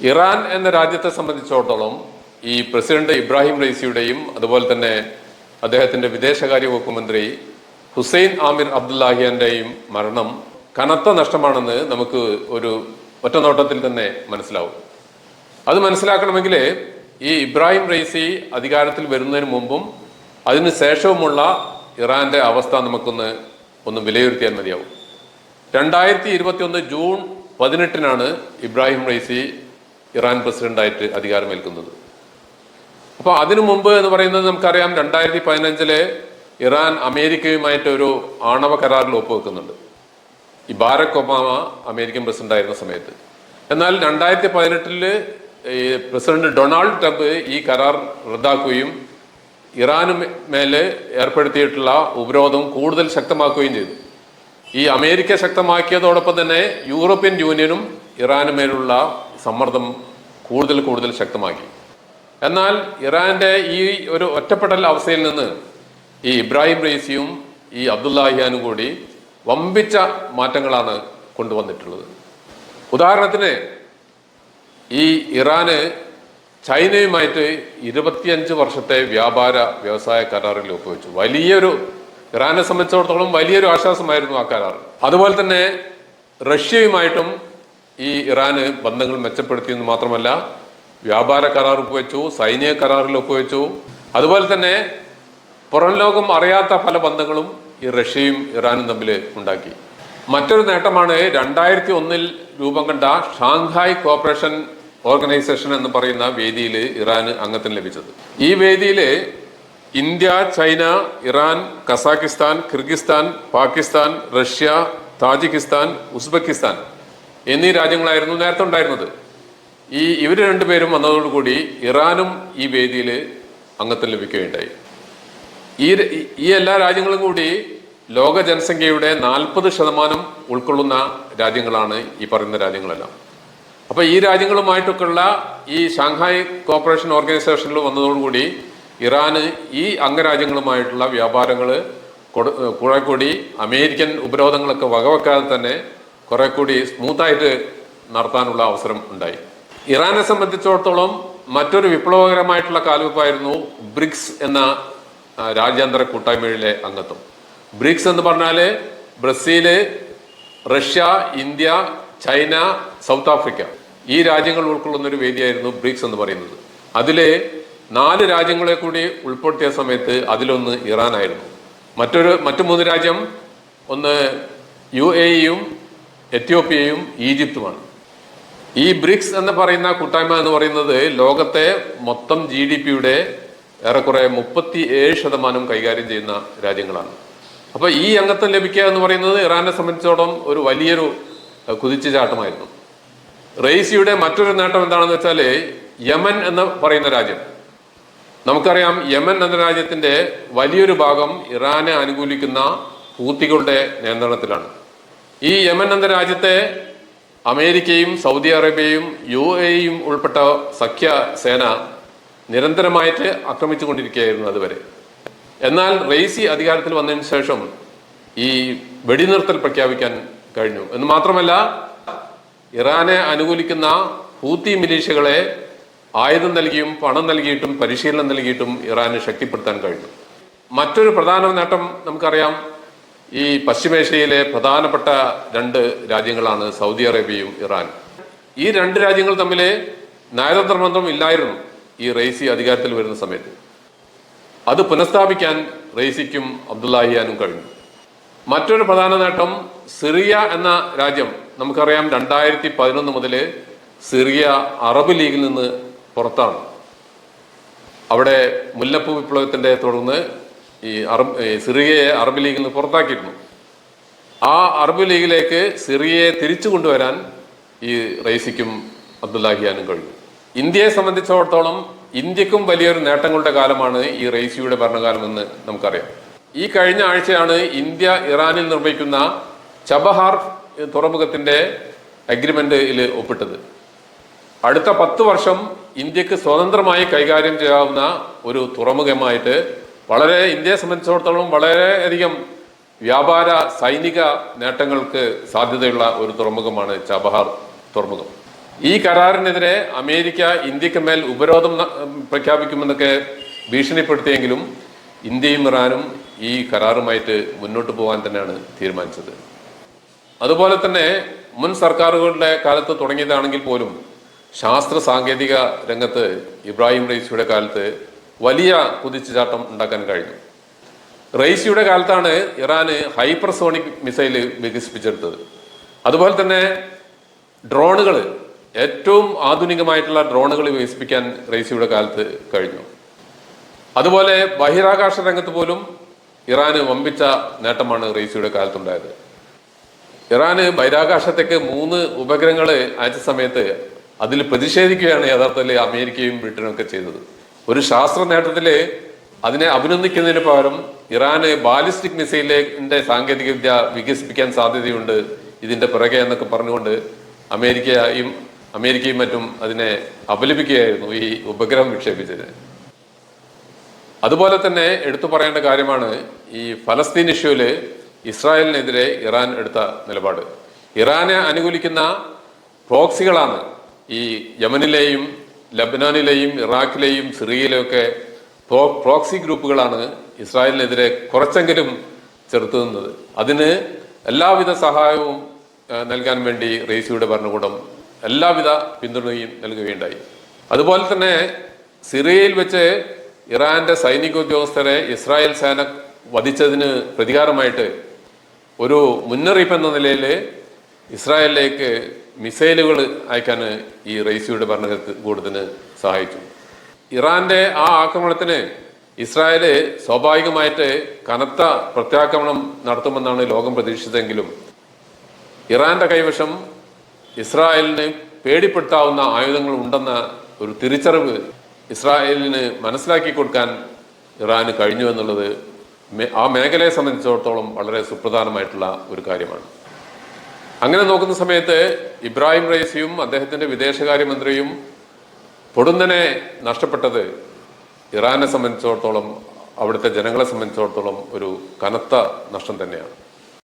Iran എന്ന രാജ്യത്തെ സംബന്ധിച്ചിടത്തോളം ഈ പ്രസിഡന്റ് ഇബ്രാഹിം റൈസിയുടെയും അതുപോലെ തന്നെ അദ്ദേഹത്തിന്റെ വിദേശകാര്യ വകുപ്പ് മന്ത്രി ഹുസൈൻ ആമിർ അബ്ദുല്ലാഹിയന്റെയും മരണം കനത്ത നഷ്ടമാണെന്ന് നമുക്ക് ഒരു ഒറ്റനോട്ടത്തിൽ തന്നെ മനസ്സിലാവും. അത് മനസ്സിലാക്കണമെങ്കിൽ ഈ ഇബ്രാഹിം റൈസി അധികാരത്തിൽ വരുന്നതിന് മുമ്പും അതിന് ശേഷവുമുള്ള ഇറാന്റെ അവസ്ഥ നമുക്കൊന്ന് ഒന്ന് വിലയിരുത്തിയാൽ മതിയാവും. രണ്ടായിരത്തി ഇരുപത്തി ഒന്ന് ജൂൺ പതിനെട്ടിനാണ് ഇബ്രാഹിം റൈസി ഇറാൻ പ്രസിഡന്റായിട്ട് അധികാരമേൽക്കുന്നത്. അപ്പോൾ അതിനു മുമ്പ് എന്ന് പറയുന്നത് നമുക്കറിയാം രണ്ടായിരത്തി പതിനഞ്ചിലെ ഇറാൻ അമേരിക്കയുമായിട്ട് ഒരു ആണവ കരാറിൽ ഒപ്പുവെക്കുന്നുണ്ട്. ഈ ബാരക് ഒബാമ അമേരിക്കൻ പ്രസിഡന്റായിരുന്ന സമയത്ത്. എന്നാൽ രണ്ടായിരത്തി പതിനെട്ടിൽ ഈ പ്രസിഡന്റ് ഡൊണാൾഡ് ട്രംപ് ഈ കരാർ റദ്ദാക്കുകയും ഇറാന് മേലെ ഏർപ്പെടുത്തിയിട്ടുള്ള ഉപരോധം കൂടുതൽ ശക്തമാക്കുകയും ചെയ്തു. ഈ അമേരിക്ക ശക്തമാക്കിയതോടൊപ്പം തന്നെ യൂറോപ്യൻ യൂണിയനും ഇറാന് മേലുള്ള സമ്മർദ്ദം കൂടുതൽ കൂടുതൽ ശക്തമാക്കി. എന്നാൽ ഇറാന്റെ ഈ ഒരു ഒറ്റപ്പെടൽ അവസ്ഥയിൽ നിന്ന് ഈ ഇബ്രാഹിം റൈസിയും ഈ അബ്ദുല്ലാഹിയാനും കൂടി വമ്പിച്ച മാറ്റങ്ങളാണ് കൊണ്ടുവന്നിട്ടുള്ളത്. ഉദാഹരണത്തിന് ഈ ഇറാന് ചൈനയുമായിട്ട് ഇരുപത്തിയഞ്ച് വർഷത്തെ വ്യാപാര വ്യവസായ കരാറിൽ ഒപ്പുവെച്ചു. വലിയൊരു ഇറാനെ സംബന്ധിച്ചിടത്തോളം വലിയൊരു ആശ്വാസമായിരുന്നു ആ കരാർ. അതുപോലെ തന്നെ റഷ്യയുമായിട്ടും ഈ ഇറാന് ബന്ധങ്ങൾ മെച്ചപ്പെടുത്തിയെന്ന് മാത്രമല്ല വ്യാപാര കരാർ ഒപ്പുവെച്ചു സൈനിക കരാറിൽ ഒപ്പുവെച്ചു. അതുപോലെ തന്നെ പുറം ലോകം അറിയാത്ത പല ബന്ധങ്ങളും ഈ റഷ്യയും ഇറാനും തമ്മിൽ ഉണ്ടാക്കി. മറ്റൊരു നേട്ടമാണ് രണ്ടായിരത്തി ഒന്നിൽ രൂപം കണ്ട ഷാങ്ഹായ് കോപ്പറേഷൻ ഓർഗനൈസേഷൻ എന്ന് പറയുന്ന വേദിയിൽ ഇറാന് അംഗത്വം ലഭിച്ചത്. ഈ വേദിയിൽ India China Iran Kazakhstan Kyrgyzstan Pakistan Russia Tajikistan Uzbekistan എന്നീ രാജ്യങ്ങളായിരുന്നു നേരത്തെ ഉണ്ടായിരുന്നത്. ഈ ഇവർ രണ്ടുപേരും വന്നതോടുകൂടി ഇറാനും ഈ വേദിയിൽ അംഗത്വം ലഭിക്കുകയുണ്ടായി. ഈ ഈ എല്ലാ രാജ്യങ്ങളും കൂടി ലോക ജനസംഖ്യയുടെ നാൽപ്പത് ശതമാനം ഉൾക്കൊള്ളുന്ന രാജ്യങ്ങളാണ് ഈ പറയുന്ന രാജ്യങ്ങളെല്ലാം. അപ്പൊ ഈ രാജ്യങ്ങളുമായിട്ടൊക്കെയുള്ള ഈ ഷാങ്ഹായ് കോപ്പറേഷൻ ഓർഗനൈസേഷനിൽ വന്നതോടുകൂടി ഇറാന് ഈ അംഗരാജ്യങ്ങളുമായിട്ടുള്ള വ്യാപാരങ്ങൾ കുറെ കൂടി അമേരിക്കൻ ഉപരോധങ്ങളൊക്കെ വകവെക്കാതെ തന്നെ കുറെ കൂടി സ്മൂത്തായിട്ട് നടത്താനുള്ള അവസരം ഉണ്ടായി. ഇറാനെ സംബന്ധിച്ചിടത്തോളം മറ്റൊരു വിപ്ലവകരമായിട്ടുള്ള കാൽവെപ്പായിരുന്നു ബ്രിക്സ് എന്ന രാജ്യാന്തര കൂട്ടായ്മയിലെ അംഗത്വം. ബ്രിക്സ് എന്ന് പറഞ്ഞാൽ Brazil Russia India China South Africa ഈ രാജ്യങ്ങൾ ഉൾക്കൊള്ളുന്ന ഒരു വേദിയായിരുന്നു ബ്രിക്സ് എന്ന് പറയുന്നത്. അതിലെ നാല് രാജ്യങ്ങളെ കൂടി ഉൾപ്പെടുത്തിയ സമയത്ത് അതിലൊന്ന് ഇറാനായിരുന്നു. മറ്റൊരു മറ്റു മൂന്ന് രാജ്യം ഒന്ന് യു എ ഇയും എത്യോപ്യയും ഈജിപ്തുമാണ്. ഈ ബ്രിക്സ് എന്ന് പറയുന്ന കൂട്ടായ്മ എന്ന് പറയുന്നത് ലോകത്തെ മൊത്തം ജി ഡി പിയുടെ ഏറെക്കുറെ മുപ്പത്തി ഏഴ് ശതമാനം കൈകാര്യം ചെയ്യുന്ന രാജ്യങ്ങളാണ്. അപ്പോൾ ഈ അംഗത്വം ലഭിക്കുക എന്ന് പറയുന്നത് ഇറാനെ സംബന്ധിച്ചോളം ഒരു വലിയൊരു കുതിച്ചു കുതിച്ചുചാട്ടമായിരുന്നു റെയ്സിയുടെ മറ്റൊരു നേട്ടം എന്താണെന്ന് വെച്ചാൽ യമൻ എന്ന് പറയുന്ന രാജ്യം. നമുക്കറിയാം യമൻ എന്ന രാജ്യത്തിന്റെ വലിയൊരു ഭാഗം ഇറാനെ അനുകൂലിക്കുന്ന ഹൂത്തികളുടെ നിയന്ത്രണത്തിലാണ്. ഈ യമൻ എന്ന രാജ്യത്തെ അമേരിക്കയും സൗദി അറേബ്യയും യു എയും ഉൾപ്പെട്ട സഖ്യ സേന നിരന്തരമായിട്ട് ആക്രമിച്ചുകൊണ്ടിരിക്കുകയായിരുന്നു അതുവരെ. എന്നാൽ റെയ്സി അധികാരത്തിൽ വന്നതിന് ശേഷം ഈ വെടിനിർത്തൽ പ്രഖ്യാപിക്കാൻ കഴിഞ്ഞു. എന്ന് മാത്രമല്ല ഇറാനെ അനുകൂലിക്കുന്ന ഹൂത്തി മിലീഷ്യകളെ ആയുധം നൽകിയും പണം നൽകിയിട്ടും പരിശീലനം നൽകിയിട്ടും ഇറാന് ശക്തിപ്പെടുത്താൻ കഴിഞ്ഞു. മറ്റൊരു പ്രധാന നേട്ടം നമുക്കറിയാം ഈ പശ്ചിമേഷ്യയിലെ പ്രധാനപ്പെട്ട രണ്ട് രാജ്യങ്ങളാണ് സൗദി അറേബ്യയും ഇറാൻ ഈ രണ്ട് രാജ്യങ്ങൾ തമ്മിൽ നയതന്ത്ര ബന്ധം ഇല്ലായിരുന്നു ഈ റെയ്സി അധികാരത്തിൽ വരുന്ന സമയത്ത്. അത് പുനഃസ്ഥാപിക്കാൻ റെയ്സിക്കും അബ്ദുല്ലാഹിയാനും കഴിഞ്ഞു. മറ്റൊരു പ്രധാന നേട്ടം സിറിയ എന്ന രാജ്യം നമുക്കറിയാം രണ്ടായിരത്തി പതിനൊന്ന് മുതൽ സിറിയ അറബ് ലീഗിൽ നിന്ന് പുറത്താണ്. അവിടെ മുല്ലപ്പൂ വിപ്ലവത്തിന്റെ തുടർന്ന് ഈ അറബ് സിറിയയെ അറബ് ലീഗിൽ നിന്ന് പുറത്താക്കിയിരുന്നു. ആ അറബ് ലീഗിലേക്ക് സിറിയയെ തിരിച്ചു കൊണ്ടുവരാൻ ഈ റൈസിക്കും അബ്ദുല്ലാഹിയാനും കഴിഞ്ഞു. ഇന്ത്യയെ സംബന്ധിച്ചിടത്തോളം ഇന്ത്യക്കും വലിയൊരു നേട്ടങ്ങളുടെ കാലമാണ് ഈ റൈസിയുടെ ഭരണകാലമെന്ന് നമുക്കറിയാം. ഈ കഴിഞ്ഞ ആഴ്ചയാണ് ഇന്ത്യ ഇറാനിൽ നിർമ്മിക്കുന്ന ചബഹാർ തുറമുഖത്തിന്റെ അഗ്രിമെന്റിൽ ഒപ്പിട്ടത്. അടുത്ത പത്ത് വർഷം ഇന്ത്യയ്ക്ക് സ്വതന്ത്രമായി കൈകാര്യം ചെയ്യാവുന്ന ഒരു തുറമുഖമായിട്ട് വളരെ ഇന്ത്യയെ സംബന്ധിച്ചിടത്തോളം വളരെയധികം വ്യാപാര സൈനിക നേട്ടങ്ങൾക്ക് സാധ്യതയുള്ള ഒരു തുറമുഖമാണ് ചബഹാർ തുറമുഖം. ഈ കരാറിനെതിരെ അമേരിക്ക ഇന്ത്യയ്ക്ക് മേൽ ഉപരോധം പ്രഖ്യാപിക്കുമെന്നൊക്കെ ഭീഷണിപ്പെടുത്തിയെങ്കിലും ഇന്ത്യയും ഇറാനും ഈ കരാറുമായിട്ട് മുന്നോട്ട് പോകാൻ തന്നെയാണ് തീരുമാനിച്ചത്. അതുപോലെ തന്നെ മുൻ സർക്കാരുകളുടെ കാലത്ത് തുടങ്ങിയതാണെങ്കിൽ പോലും ശാസ്ത്ര സാങ്കേതിക രംഗത്ത് ഇബ്രാഹിം റൈസിയുടെ കാലത്ത് വലിയ കുതിച്ചുചാട്ടം ഉണ്ടാക്കാൻ കഴിഞ്ഞു. റൈസിയുടെ കാലത്താണ് ഇറാന് ഹൈപ്പർസോണിക് മിസൈൽ വികസിപ്പിച്ചെടുത്തത്. അതുപോലെ തന്നെ ഡ്രോണുകൾ ഏറ്റവും ആധുനികമായിട്ടുള്ള ഡ്രോണുകൾ വികസിപ്പിക്കാൻ റൈസിയുടെ കാലത്ത് കഴിഞ്ഞു. അതുപോലെ ബഹിരാകാശ രംഗത്ത് പോലും ഇറാന് വമ്പിച്ച നേട്ടമാണ് റൈസിയുടെ കാലത്തുണ്ടായത്. ഇറാന് ബഹിരാകാശത്തേക്ക് മൂന്ന് ഉപഗ്രഹങ്ങൾ അയച്ച സമയത്ത് അതിൽ പ്രതിഷേധിക്കുകയാണ് യഥാർത്ഥത്തിൽ അമേരിക്കയും ബ്രിട്ടനും ഒക്കെ ചെയ്തത്. ഒരു ശാസ്ത്ര നേട്ടത്തിൽ അതിനെ അഭിനന്ദിക്കുന്നതിന് പകരം ഇറാന് ബാലിസ്റ്റിക് മിസൈലിന്റെ സാങ്കേതിക വിദ്യ വികസിപ്പിക്കാൻ സാധ്യതയുണ്ട് ഇതിന്റെ പിറകെ എന്നൊക്കെ പറഞ്ഞുകൊണ്ട് അമേരിക്കയും അമേരിക്കയും മറ്റും അതിനെ അപലപിക്കുകയായിരുന്നു ഈ ഉപഗ്രഹം വിക്ഷേപിച്ചത് അതുപോലെ തന്നെ എടുത്തു പറയേണ്ട കാര്യമാണ് ഈ ഫലസ്തീൻ ഇഷ്യൂൽ ഇസ്രായേലിനെതിരെ ഇറാൻ എടുത്ത നിലപാട്. ഇറാനെ അനുകൂലിക്കുന്ന പ്രോക്സികളാണ് ഈ യമനിലെയും ലബനാനിലെയും ഇറാഖിലെയും സിറിയയിലെയും ഒക്കെ പ്രോ പ്രോക്സി ഗ്രൂപ്പുകളാണ് ഇസ്രായേലിനെതിരെ കുറച്ചെങ്കിലും ചെറുത്തു നിന്നത്. അതിന് എല്ലാവിധ സഹായവും നൽകാൻ വേണ്ടി റേസിയുടെ ഭരണകൂടം എല്ലാവിധ പിന്തുണയും നൽകുകയുണ്ടായി. അതുപോലെ തന്നെ സിറിയയിൽ വെച്ച് ഇറാന്റെ സൈനിക ഉദ്യോഗസ്ഥരെ ഇസ്രായേൽ സേന വധിച്ചതിന് പ്രതികാരമായിട്ട് ഒരു മുന്നറിയിപ്പ് എന്ന നിലയിൽ ഇസ്രായേലിലേക്ക് മിസൈലുകൾ അയക്കാൻ ഈ റൈസിയുടെ ഭരണകൂടത്തിന് സഹായിച്ചു. ഇറാന്റെ ആ ആക്രമണത്തിന് ഇസ്രായേൽ സ്വാഭാവികമായിട്ട് കനത്ത പ്രത്യാക്രമണം നടത്തുമെന്നാണ് ലോകം പ്രതീക്ഷിച്ചതെങ്കിലും ഇറാന്റെ കൈവശം ഇസ്രായേലിന് പേടിപ്പെടുത്താവുന്ന ആയുധങ്ങൾ ഉണ്ടെന്ന ഒരു തിരിച്ചറിവ് ഇസ്രായേലിന് മനസ്സിലാക്കി കൊടുക്കാൻ ഇറാന് കഴിഞ്ഞു എന്നുള്ളത് ആ മേഖലയെ സംബന്ധിച്ചിടത്തോളം വളരെ സുപ്രധാനമായിട്ടുള്ള ഒരു കാര്യമാണ്. അങ്ങനെ നോക്കുന്ന സമയത്ത് ഇബ്രാഹിം റൈസിയും അദ്ദേഹത്തിന്റെ വിദേശകാര്യമന്ത്രിയും പൊടുന്നനെ നഷ്ടപ്പെട്ടത് ഇറാനെ സംബന്ധിച്ചിടത്തോളം അവിടുത്തെ ജനങ്ങളെ സംബന്ധിച്ചിടത്തോളം ഒരു കനത്ത നഷ്ടം തന്നെയാണ്.